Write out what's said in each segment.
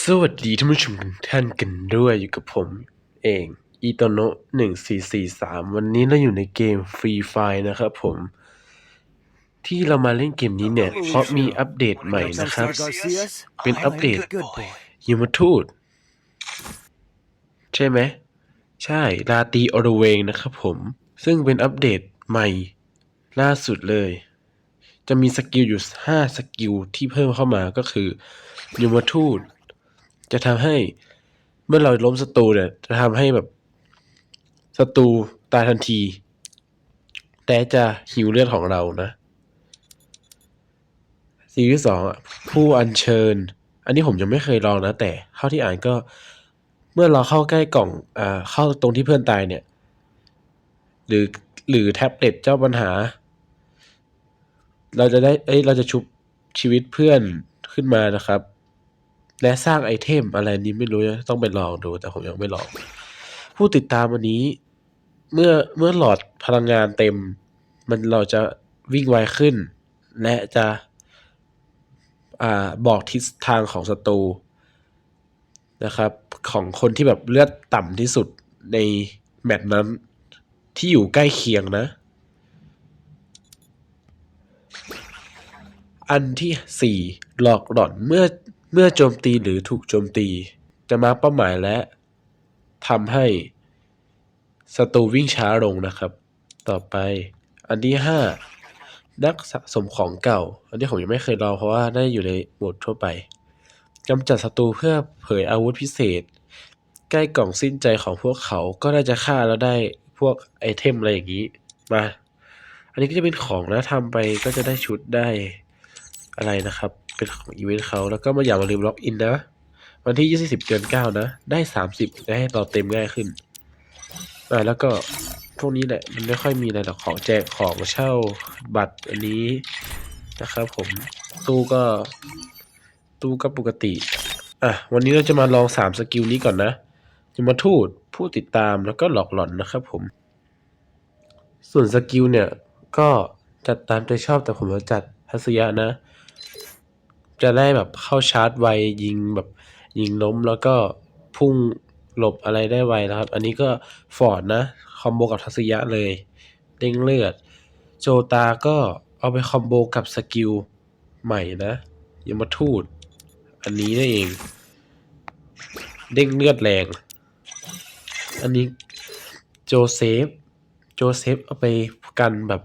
สวัสดีท่านผู้ชมทุกท่านกันด้วยอยู่กับผมเองอีโตโนะหนึ่งสี่สี่สามวันนี้เราอยู่ในเกมฟรีไฟนะครับผม ที่เรามาเล่นเกมนี้เนี่ย เพราะมีอัปเดตใหม่นะครับ เป็นอัปเดต Good boy. ยมทูตใช่ไหม ใช่ลาตีออร์เวงนะครับผม ซึ่งเป็นอัปเดตใหม่ล่าสุดเลย จะมีสกิลอยู่ 5 สกิลที่เพิ่มเข้ามาก็คือยมทูต จะทำให้เมื่อเราล้มศัตรูเนี่ย จะทำให้แบบศัตรูตายทันที แต่จะหิวเลือดของเรานะสกิลที่สองผู้อัญเชิญ อันนี้ผมยังไม่เคยลองนะ แต่เท่าที่อ่านก็ เมื่อเราเข้าใกล้กล่องอ่าเข้าตรงที่เพื่อนตายเนี่ย หรือหรือแท็บเล็ตเจ้าปัญหา เราจะได้เอ้ยเราจะชุบชีวิตเพื่อนขึ้นมานะครับ และสร้างไอเทมอะไรนี้ไม่รู้นะต้องไปลองดูแต่ผมยังไม่ลอง ผู้ติดตามวันนี้ เมื่อเมื่อหลอดพลังงานเต็ม มันเราจะวิ่งไวขึ้น และจะอ่าบอกทิศทางของศัตรูนะครับ ของคนที่แบบเลือดต่ำที่สุดในแมตช์นั้นที่อยู่ใกล้เคียงนะ อันที่สี่หลอกหลอนเมื่อ เมื่อโจมตีหรือถูกโจมตี จะมาเป้าหมายและทำให้ศัตรูวิ่งช้าลงนะครับ ต่อไป อันที่ห้านักสะสมของเก่า อันนี้ผมยังไม่เคยลองเพราะว่าได้อยู่ในโหมดทั่วไปกำจัดศัตรูเพื่อเผยอาวุธพิเศษ ใกล้กล่องสิ้นใจของพวกเขาก็ได้จะฆ่าแล้วได้พวกไอเทมอะไรอย่างนี้มา อันนี้ก็จะเป็นของนะทำไปก็จะได้ชุดได้ อะไรนะครับ เป็นของอีเวนต์เขาแล้วก็มาอย่ามาลืมล็อกอินนะ วันที่20เดือน9นะ ได้30ได้ให้ต่อเต็มง่ายขึ้นอ่าแล้วก็พวกนี้แหละมันไม่ค่อยมีอะไรหรอกของแจกของเช่าบัตรอันนี้นะครับ ผมตู้ก็ตู้ก็ปกติอะวันนี้เราจะมาลอง3สกิลนี้ก่อนนะจะมาทูตผู้ติดตามแล้วก็หลอกหลอนนะครับผม ส่วนสกิลเนี่ยก็จัดตามใจชอบแต่ผมจะจัดทัศยะนะ จะได้แบบเข้าชาร์จไวยิงแบบยิงล้มแล้วก็พุ่งหลบอะไรได้ไวนะครับ อันนี้ก็ฟอร์ดนะคอมโบกับทัศยะเลยเด้งเลือด โจตาก็เอาไปคอมโบกับสกิลใหม่นะยมทูตอันนี้นั่นเอง เด้งเลือดแรง อันนี้โจเซฟ โจเซฟเอาไปกันแบบ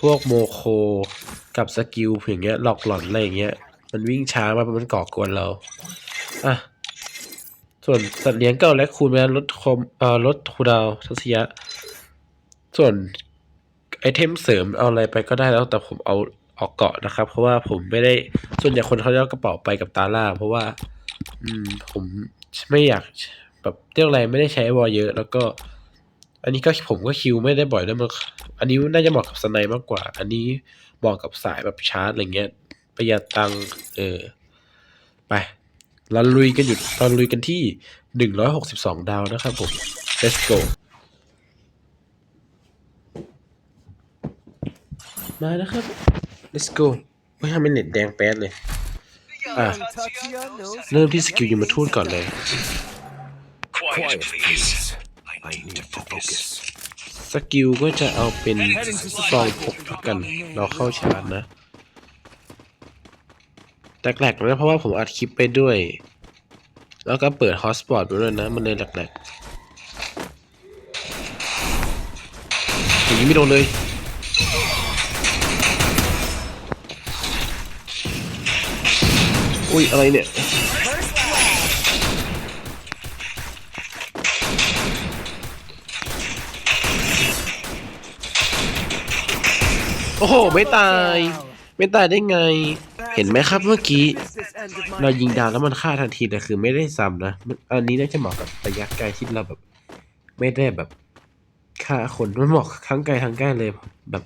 พวกโมโคกับสกิลอย่างเงี้ยหลอกหลอนอะไรอย่างเงี้ย มันวิ่งช้ามามันก่อกวนเรา อะ ส่วนสัตว์เลี้ยงก็เอาและคูณไปลดคมเอ่อลดคูดาวทัศยะ ส่วนไอเทมเสริมเอาอะไรไปก็ได้แล้วแต่ผมเอาออกเกาะนะครับ เพราะว่าผมไม่ได้ส่วนใหญ่คนเขาจะเอากระเป๋าไปกับตาล่า เพราะว่า อืม ผมไม่อยากแบบเรื่องอะไรไม่ได้ใช้วอลเยอะ แล้วก็ อันนี้ก็ผมก็คิวไม่ได้บ่อยด้วยมันอันนี้น่าจะเหมาะกับสไนมากกว่า อันนี้เหมาะกับสายแบบชาร์จอะไรเงี้ย ประหยัดตังค์เออไปเราลุยกันอยู่เราลุยกันที่หนึ่งร้อยหกสิบสองดาวนะครับผม let's go มาแล้วครับ let's go ไม่ทำเป็นเน็ตแดงแป๊ดเลย อะ Tatsuya knows เริ่มที่สกิลยมทูตก่อนเลย Quiet, please. I need to focus. สกิลก็จะเอาเป็นซองพกกัน เราเข้าชาร์จนะ แหลกๆนะเพราะว่าผมอัดคลิปไปด้วย แล้วก็เปิดฮอสปอตไปด้วยนะ มันเลยแหลกๆอย่างนี้ไม่โดนเลยอุ้ย อะไรเนี่ย โอ้โห ไม่ตาย ไม่ตายได้ไง เห็นไหมครับเมื่อกี้เรายิงดาวแล้วมันฆ่าทันทีแต่คือไม่ได้ซ้ำนะอันนี้น่าจะเหมาะกับระยะไกลที่เราแบบ ไม่ได้แบบฆ่าคนมันเหมาะทั้งไกลทั้งใกล้เลยแบบ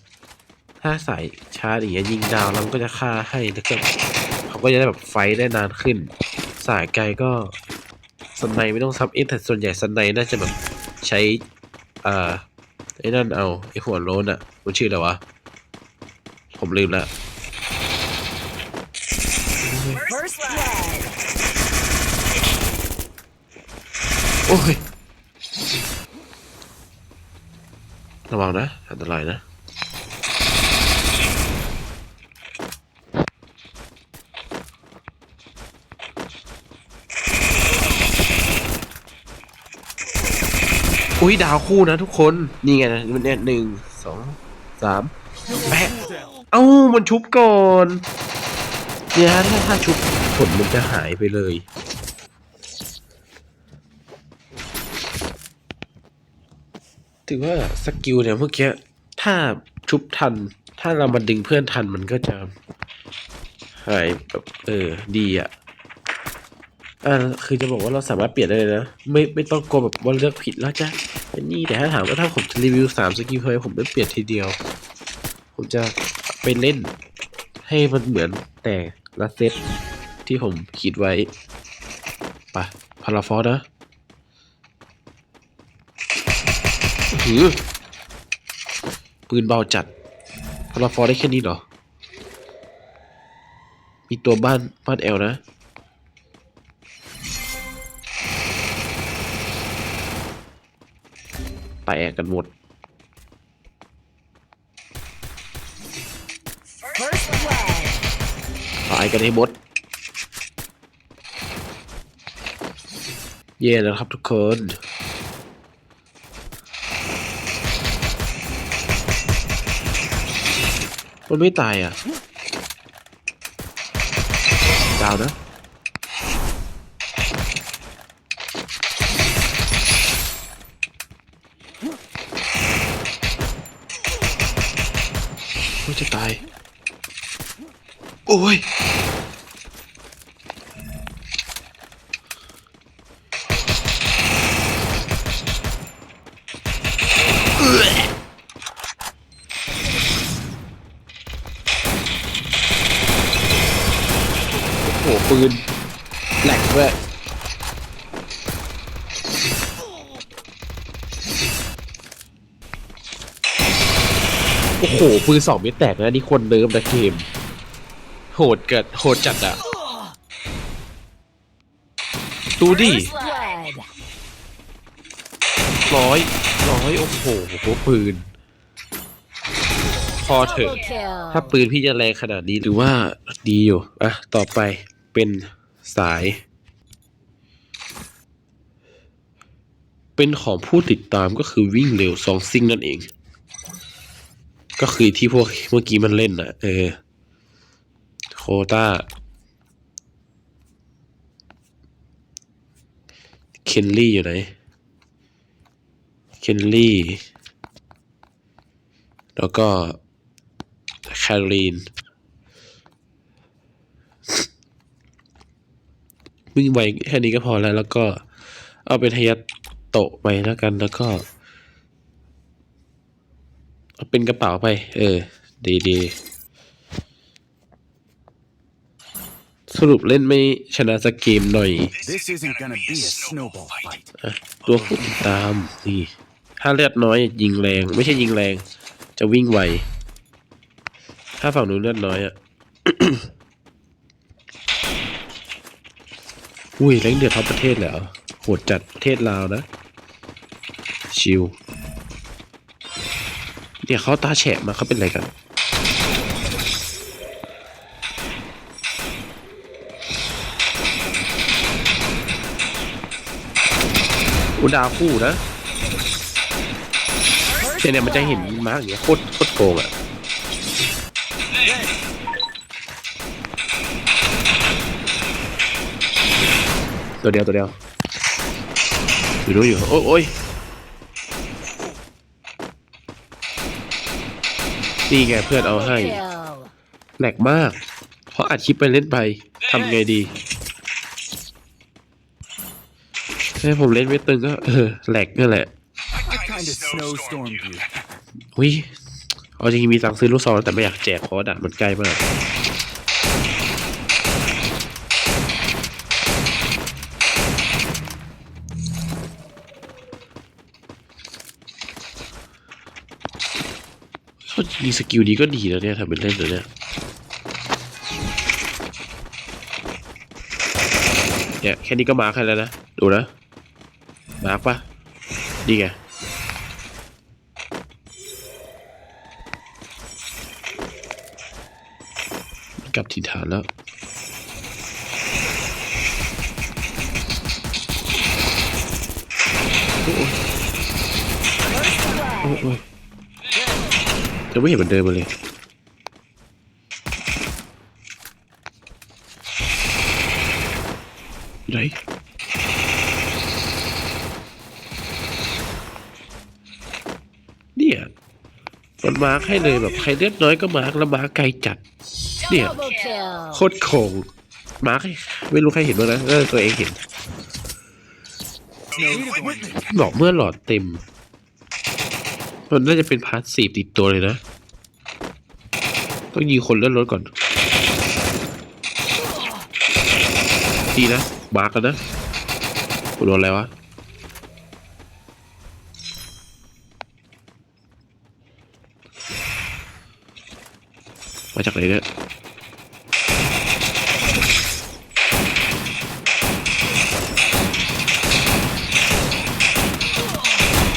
ถ้าสายชาร์จอย่างเงี้ยยิงดาวแล้วมันก็จะฆ่าให้แล้วก็เขาก็จะได้แบบไฟได้นานขึ้น สายไกลก็สไนไม่ต้องซับเอ็แต่ส่วนใหญ่สไนน่าจะแบบใช้อ่าไอ้นั่นเอาไอ้หัวโลนอะมันชื่ออะไรวะผมลืมละ First blood. โอ้ย ระวังนะ อันตรายนะ อุ้ยดาวคู่นะทุกคน นี่ไงนะมันเนี่ยหนึ่งสองสามแปะเอ้า มันชุบก่อน เนี่ยถ้าถ้าชุบผลมันจะหายไปเลย ถือว่าสกิลเนี่ยเมื่อกี้ถ้าชุบทัน ถ้าเรามาดึงเพื่อนทันมันก็จะ หายแบบเออ ดีอะอ่าคือจะบอกว่าเราสามารถเปลี่ยนได้เลยนะ ไม่ไม่ต้องกลัวแบบว่าเลือกผิดแล้วจ้ะเป็นนี่แต่ถ้าถามว่าถ้าผมจะรีวิวสามสกิลเพย์ผมไม่เปลี่ยนทีเดียว ผมจะไปเล่นให้มันเหมือนแต่ ละเซตที่ผมคิดไว้ไปพาราฟอสนะหือปืนเบาจัดพาราฟอสได้แค่นี้เหรอ มีตัวบ้านบ้านแอลนะแตกกันหมดายกันให้บดเย่แล้วครับทุกคนมันไม่ตายอะ ดาวนะ โอ้ยโอ้โหปืนแหลกด้วยโอ้โหปืนสองเม็ดแตกนะนี่คนเดิมนะเกม โหดเกิดโหดจัดอะดูดิ First blood. ร้อยร้อยโอ้โหปืน พอเถอะ Double kill. ถ้าปืนพี่จะแรงขนาดนี้หรือว่าดีอยู่อะต่อไปเป็นสาย เป็นของผู้ติดตามก็คือวิ่งเร็วสองซิงนั่นเอง ก็คือที่พวกเมื่อกี้มันเล่นนะเออโค ต้าเคนลี่อยู่ไหนเคนลี่ แล้วก็แคลรีนวิ่งไวแค่นี้ก็พอแล้ว แล้วก็เอาเป็นทยัตโตะไปแล้วกันแล้วก็เอาเป็นกระเป๋าไป เออ ดีดี สรุปเล่นไม่ชนะสักเกมหน่อย This isn't gonna be a snowball fight. อะตัวผู้ติดตามนี่ถ้าเลือดน้อยยิงแรง ไม่ใช่ยิงแรง จะวิ่งไว ถ้าฝั่งนู้นเลือดน้อยอะ อุ้ยแรงเดือดท็อปประเทศแล้ว โหดจัดประเทศลาวนะ ชิวเดี๋ยวเขาตาแฉะมาเขาเป็นอะไรกัน อุยดาวคู่นะเนี่ยเนี่ยมันจะเห็นมาร์กอย่างเงี้ยโคตรโคตรโกงอะตัวเดียวตัวเดียวอยู่รู้อยู่ โอ้ยโอ้ยนี่ไงเพื่อนเอาให้แหลกมาก เพราะอัดคลิปไปเล่นไปทำไงดี ให้ผมเล่นไม่ตึงก็เออแหลกนั่นแหละ I kinda snowstormed you. อุ้ยเอาจริงๆมีสั่งซื้อลูกซองแต่ไม่อยากแจกเพราะว่าด่านมันใกล้มากเขามีสกิลนี้ก็ดีแล้วเนี่ยทำเป็นเล่นเลยเนี่ยเนี่ยแค่นี้ก็มาแค่แล้วนะ ดูนะ มาปะนี่ไงกลับถิ่นฐานแล้วโอ้ยโอ้ยจะไม่เห็นมันเดินมาเลยไหน เนี่ย มันมาร์คให้เลยแบบใครเลือดน้อยก็มาร์คแล้วมาร์คไกลจัด เนี่ยโคตรโคงมาร์คไม่รู้ใครเห็นบ้างนะเออตัวเองเห็นบอกเมื่อหลอดเต็ม มันน่าจะเป็นพาร์ทสีติดตัวเลยนะ ต้องยิงคนเลื่อนรถก่อน ดีนะ มาร์กกันนะโดนอะไรวะ มาจากไหนเนี่ย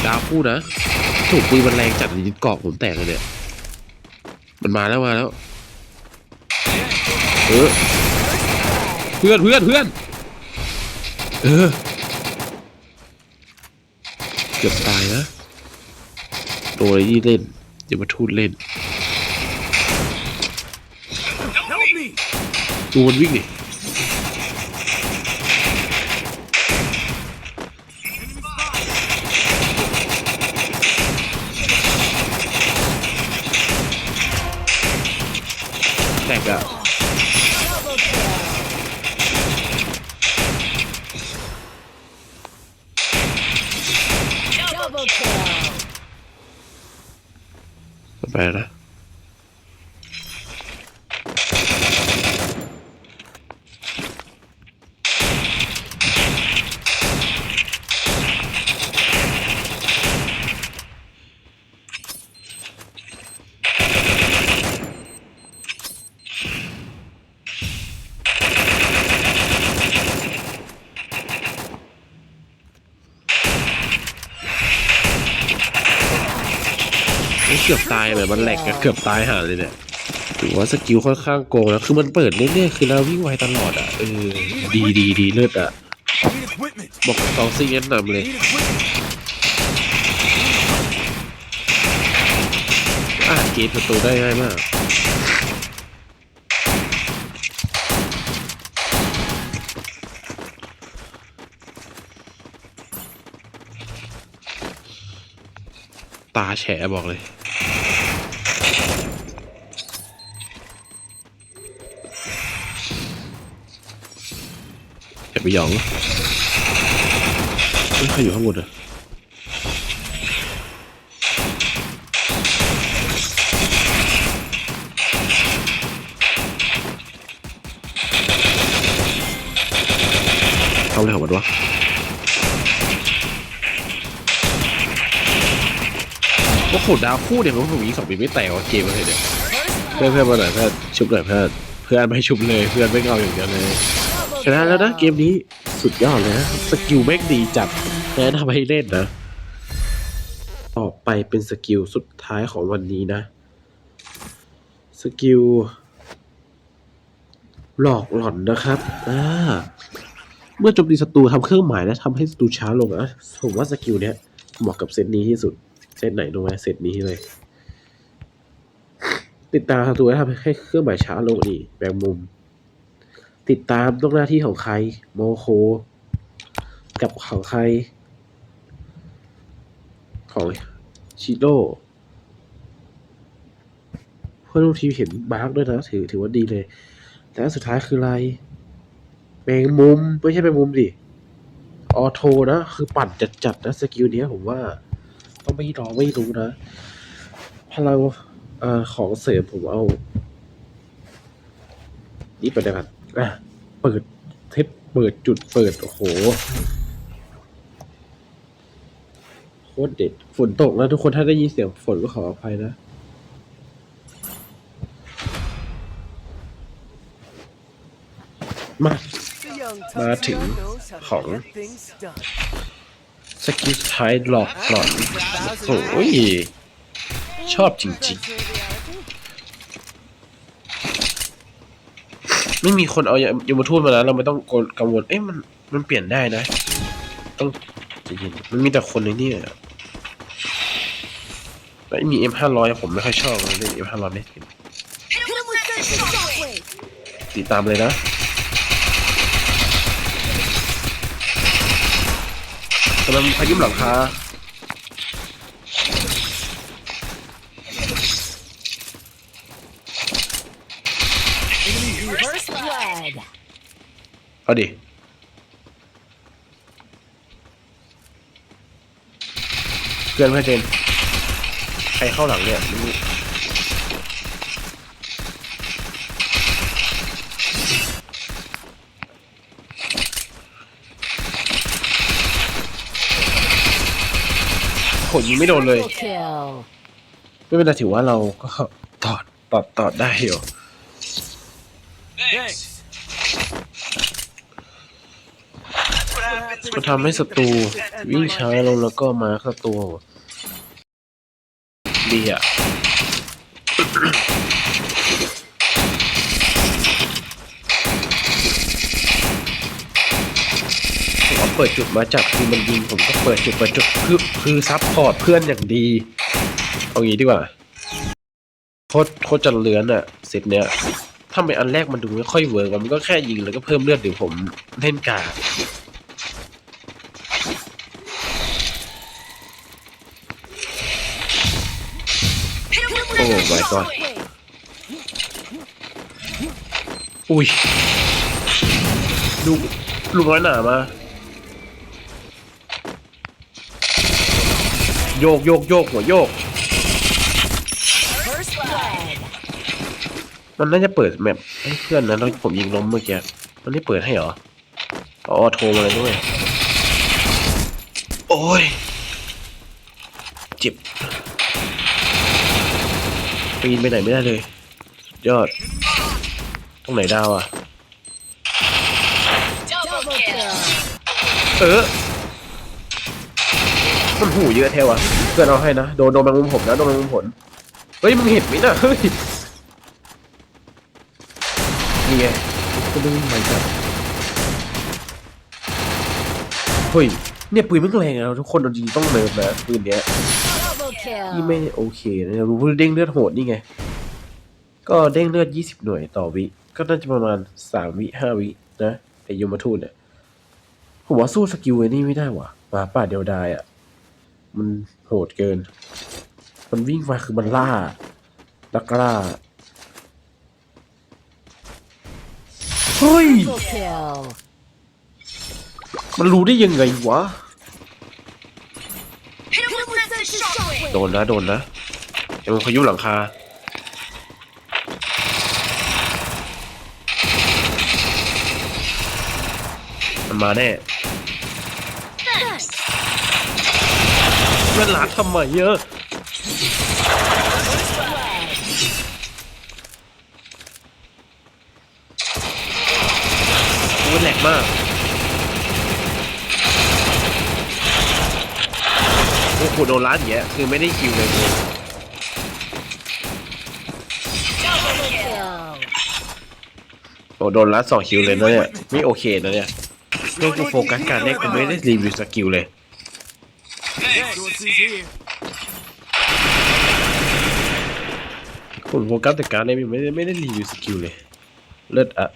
ดาวคู่นะถูกปืนมันแรงจัดยิงเกาะผมแตกเลยเนี่ยมันมาแล้วมาแล้ว เออ เพื่อนเพื่อนเพื่อน เออ เกือบตายนะ โดนไอ้นี่เล่นอย่ามาทูดเล่น ดูมันวิ่งดิแตกอะ Double kill. Double kill. ไปแล้วนะ เอ้ยเกือบตายเลยมันแหลกอะเกือบตายหาเลยเนี่ยถือว่าสกิลค่อนข้างโกงนะคือมันเปิดเรื่อยๆคือเราวิ่งไวตลอดอะเออดีดีดีเลิศอะบอกตองซิงแนะนำเลยอ่านเกมประตูได้ง่ายมากตาแฉบอกเลย อย่ไปหยองเฮ้ยใครอยู่ข้างบนอะทำอะไรของมันวะโอ้โหดาวคู่เนี่ยมันผมยิงสองปีไม่แตกว่ะเกมอะไรเนี่ยเพื่อนเพื่อนมาหน่อยเพื่อนชุบหน่อยเพื่อนเพื่อนไม่ชุบเลยเพื่อนไม่เอาอย่างเดียวเลย นะแล้วนะเกมนี้สุดยอดเลยนะสกิลแม่งดีจัดแนะนำให้เล่นนะต่อไปเป็นสกิลสุดท้ายของวันนี้นะสกิลหลอกหล่อนนะครับอ่าเมื่อโจมตีศัตรูทำเครื่องหมายและทำให้ศัตรูช้าลงอะผมว่าสกิลเนี้ยเหมาะกับเซตนี้ที่สุด เซตไหนรู้ไหมเซตนี้เลย ติดตามศัตรูและทำให้เครื่องหมายช้าลงนี่แบ่งมุม ติดตามต้องหน้าที่ของใคร โมโค กับของใคร ของชิโร่เพื่อนร่วมทีมเห็นมาร์กด้วยนะ ถือถือว่าดีเลย แต่สุดท้ายคืออะไรแมงมุม ไม่ใช่แมงมุมดิ ออโทนะ คือปั่นจัดๆนะ สกิลเนี้ยผมว่า ต้องไม่รอไม่รู้นะ พลังอของเสริมผมเอานี่ไปได้กัน อะเปิดเทปเปิดจุดเปิด โอ้โหโคตรเด็ด ฝนตกนะทุกคนถ้าได้ยินเสียงฝนก็ขออภัยนะมา The young Mà Tuxedo thử knows how to hỏi. get things done. สกิลสุดท้ายหลอกหลอนโอ้ยชอบจริงๆ ไม่มีคนเอายมทูตมาแล้ว เราไม่ต้องกังวลเอ๊ะมันมันเปลี่ยนได้นะ ต้องจเย็นมันมีแต่คนในนี่อะแล้วมี M ห้าร้อยผมไม่ค่อยชอบเล่น M ห้าร้อยไม่ติดติดตามเลยนะกำลังพายุหลังคา First blood. เอาดิเพื่อนเพื่อนเจนใครเข้าหลังเนี่ยไม่รู้โหยิงไม่โดนเลย Triple kill. ไม่เป็นไรถือว่าเราก็ตอดตอดตอดได้อยู่ ก็ทำให้ศัตรูวิ่งช้าลงแล้วก็มาศัตรูดีอะผมเปิดจุดมาจากคือมันยิงผมก็เปิดจุดเปิดจุดคือคือซับพอร์ตเพื่อนอย่างดี เอางี้ดีกว่าโคตรโคตรจะเลือนอะเซตเนี้ยถ้าไม่อันแรกมันดูไม่ค่อยเวิร์กมันก็แค่ยิงแล้วก็เพิ่มเลือดเดี๋ยวผมเล่นกา him with Oh my surgical God. shockwave. อุ้ย ลูกลูกน้อยหนามา โยกโยกโยกหัวโยก มันน่าจะเปิดแมปให้เพื่อนนะแล้วผมยิงล้มเมื่อกี้ มันไม่เปิดให้เหรอ อ๋อโทรมาเลยด้วย โอ้ย เจ็บ ปีนไปไหนไม่ได้เลย ยอด ตรงไหนดาวอะ เออมันหูเยอะแท้วะเพื่อนเอาให้นะ โดนโดนแมงมุมผมนะโดนแมงมุมผล เฮ้ยมึงเห็นไหมนะเฮ้ยนี่ไงก็ดึงมาจับเฮ้ยเนี่ยปืนมันแรงอะทุกคนอาจริงๆต้องเนิร์ฟนะปืนเนี้ย Double kill. นี่ไม่โอเคนะรู้ว่าเด้งเลือดโหดนี่ไง ก็เด้งเลือดยี่สิบหน่วยต่อวิ ก็น่าจะประมาณสามวิห้าวินะไอยมทูตเนี่ยผมว่าสู้สกิลไอ้นี่ไม่ได้ว่ะหมาป่าเดียวดายอะ มันโหดเกิน มันวิ่งมาคือมันล่าลักล่าเฮ้ย Triple kill. มันรู้ได้ยังไงวะ Hit him with surgical shockwave. โดนนะโดนนะเอ็มนขยุ้หลังคา มันมาแน่มันหลาทำไมเยอะโอ้ยแหลกมาก โอ้โดนล้านอย่างเงี้ยคือไม่ได้คิวเลยโอ้โดนล้านสองคิวเลยนะเนี่ยไม่โอเคนะเนี่ยเรื่องกูโฟกัสการเล่นกูไม่ได้รีวิวสกิลเลย Resources here. ผมโฟกัสแต่การเล่นไม่ได้ไม่ได้รีวิวสกิลเลยเลิศอะ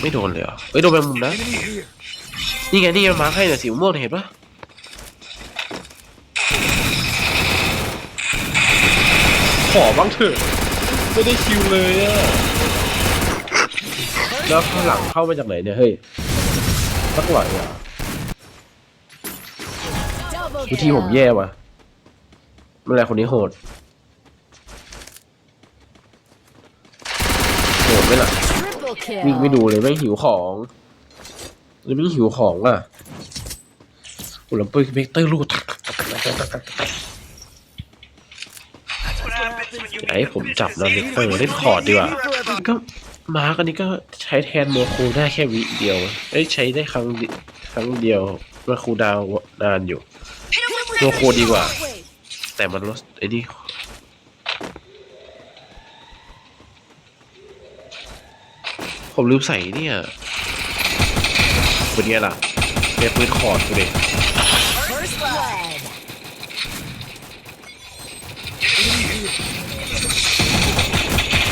ไม่โดนเลยเหรอเอ้ยโดนแมงมุมนะ Enemy here. นี่ไงนี่ไงมาร์คให้เนี่ยสีม่วงเนี่ยเห็นปะขอบ้างเถอะไม่ได้คิวเลยอะแล้วข้างหลังเข้ามาจากไหนเนี่ยเฮ้ยสักหน่อยอะ Double วิธีผม kill. แย่ว่ะเมื่อไรคนนี้โหดโหดไหมล่ะ Triple kill. วิ่งไม่ดูเลยไม่งหิวของเลยไม่งหิวของอะอุลมปืนเวกเตอร์ลูก That's what happens ไอ้ผมจับแล้วเล็กเตอร์เล่นคอร์ดดีกว่าก็มาร์กอันนี้ก็ใช้แทนโมคูได้แค่วิเดียวเอ้ยใช้ได้ครั้งเดีครั้งเดียวมาคูลดาวน์นานอยู่โมคูดีกว่า แต่มันลดไอ้นี่ ผมลืมใส่เนี่ยเป็นไงล่ะเนี่ยปืนคอร์ดกูเด็ First blood.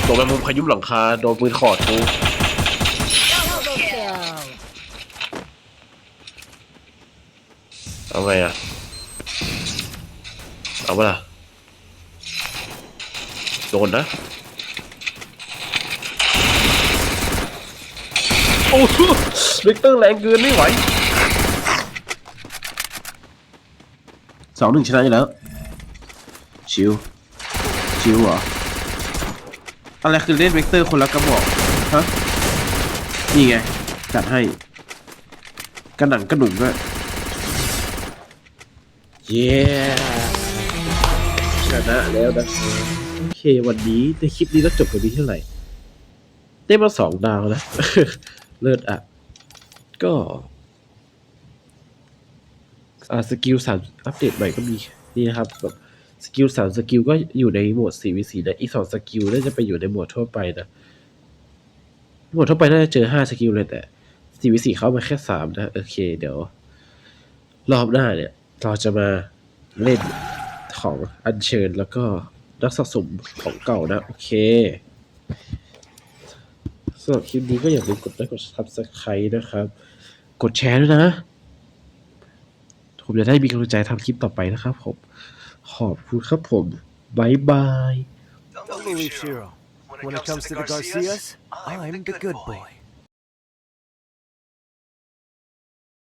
ตัวแมงมุมขยุมหลังคาโดนปืนคอร์ดกูเอาไงอะ เอาเปล่าโดนนะ โอ้โหวิกเตอร์แรงเกินไม่ไหวสองหนึ่งชนะอยู่แล้ว ชิว ชิวเหรอ อะไรคือเล่นเวกเตอร์คนละกระบอก ฮะ นี่ไง จัดให้ กระหนังกระหนุ่มด้วย เย้ชนะแล้วนะ โอเควันนี้ในคลิปนี้เราจบกันที่เท่าไหร่ ได้มาสองดาวนะ เลิศอะ ก็อ่าสกิลสามอัปเดตใหม่ก็มีนี่นะครับแบบสกิลสามสกิลก็อยู่ในโหมด 4v4 นะอีกสองสกิลน่าจะไปอยู่ในโหมดทั่วไปนะโหมดทั่วไปน่าจะเจอห้าสกิลเลยแต่ 4v4 เข้ามาแค่สามนะ โอเค เดี๋ยว รอบหน้าเนี่ย เราจะมาเล่นของอัญเชิญแล้วก็นักสะสมของเก่านะ โอเคำหรับคลิปนี้ก็อย่าลืมกดไลค์กด subscribe นะครับ กดแชร์ด้วยนะ ผมจะได้มีกำลังใจทำคลิปต่อไปนะครับผม ขอบคุณครับผมบายบาย Don't believe Shiro. When it comes to the Garcias, I'm the good boy.